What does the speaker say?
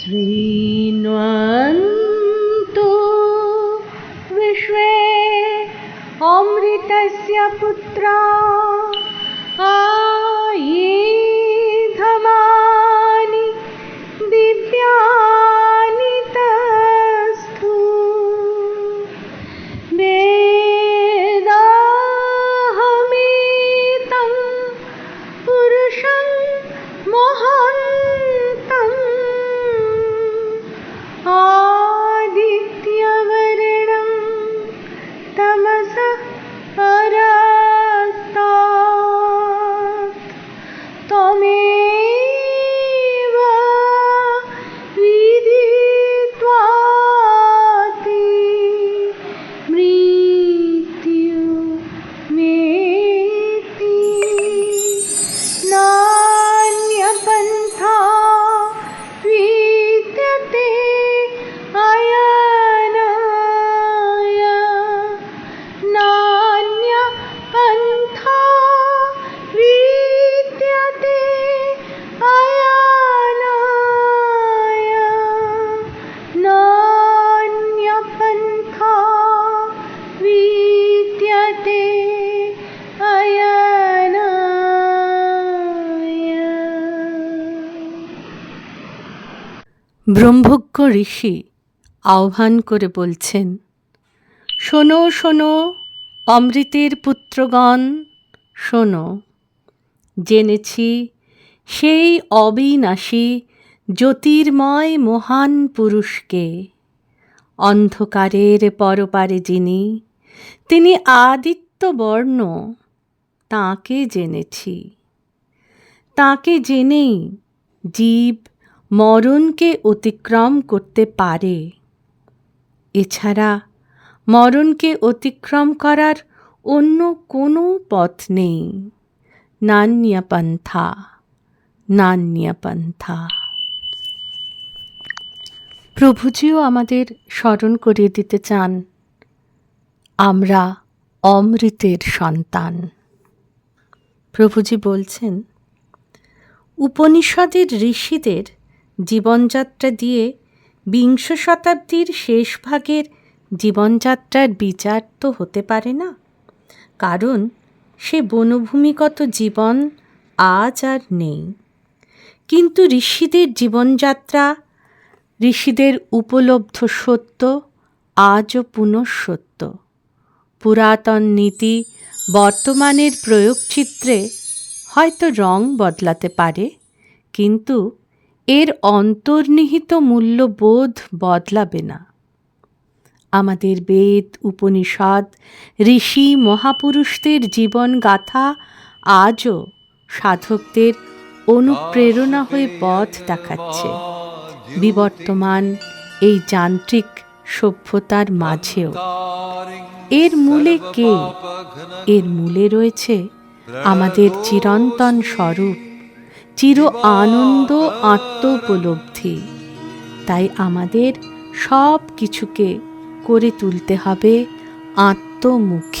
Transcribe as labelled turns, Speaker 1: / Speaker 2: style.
Speaker 1: श्रीन्वन्तु विश्वे अमृतस्य पुत्रा
Speaker 2: ব্রহ্মজ্ঞ ঋষি আহ্বান করে বলছেন, শোনো শোনো, অমৃতের পুত্রগণ, শোনো। জেনেছি সেই অবিনাশী, জ্যোতির্ময় মহান পুরুষকে। অন্ধকারের পরপারে যিনি, তিনি আদিত্য বর্ণ তাঁকে জেনেছি। তাকে জেনেই জীব মরণকে অতিক্রম করতে পারে। এছাড়া, মরণকে অতিক্রম করার অন্য কোনো পথ নেই। নান্যপন্থা নান্যপন্থা প্রভুজিও আমাদের স্মরণ করিয়ে দিতে চান। আমরা অমৃতের সন্তান। প্রভুজি বলছেন, উপনিষদের ঋষিদের জীবনযাত্রা দিয়ে বিংশ শতাব্দীর শেষ ভাগের জীবনযাত্রার বিচার তো হতে পারে না। কারণ সে বনভূমিগত জীবন আজ আর নেই। কিন্তু ঋষিদের জীবনযাত্রা, ঋষিদের উপলব্ধ সত্য আজও পুনঃসত্য। পুরাতন নীতি বর্তমানের প্রয়োগচিত্রে হয়তো রং বদলাতে পারে, কিন্তু এর অন্তর্নিহিত মূল্যবোধ বদলাবে না। আমাদের বেদ, উপনিষদ, ঋষি, মহাপুরুষদের জীবন গাথা আজও সাধকদের অনুপ্রেরণা হয়ে পথ দেখাচ্ছে। বিবর্তমান এই যান্ত্রিক সভ্যতার মাঝেও। এর মূলে কে? এর মূলে রয়েছে আমাদের চিরন্তন স্বরূপ। চির আনন্দ আত্মোপলব্ধি। তাই আমাদের সব কিছুকে করে তুলতে হবে আত্মমুখী।